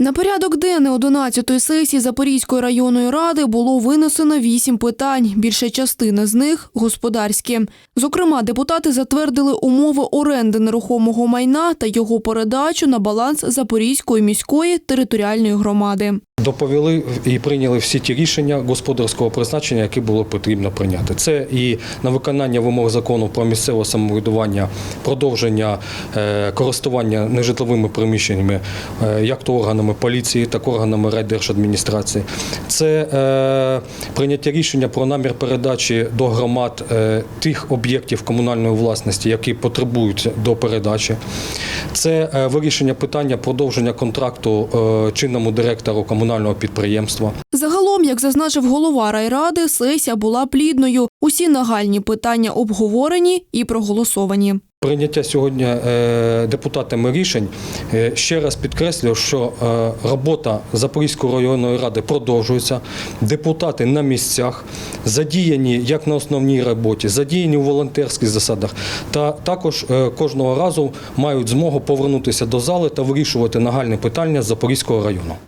На порядок денний 11-ї сесії Запорізької районної ради було винесено вісім питань. Більша частина з них господарські. Зокрема, депутати затвердили умови оренди нерухомого майна та його передачу на баланс Запорізької міської територіальної громади. Доповіли і прийняли всі ті рішення господарського призначення, які було потрібно прийняти. Це і на виконання вимог закону про місцеве самоврядування, продовження е, користування нежитловими приміщеннями, е, як то органами поліції, так і органами райдержадміністрації. Це е, прийняття рішення про намір передачі до громад тих об'єктів комунальної власності, які потребують до передачі. Це вирішення питання продовження контракту чинному директору комунального підприємства. Загалом, як зазначив голова райради, сесія була плідною. Усі нагальні питання обговорені і проголосовані. Прийняття сьогодні е, депутатами рішень е, ще раз підкреслюю, що е, робота Запорізької районної ради продовжується. Депутати на місцях задіяні як на основній роботі, задіяні у волонтерських засадах, та також кожного разу мають змогу повернутися до зали та вирішувати нагальні питання Запорізького району.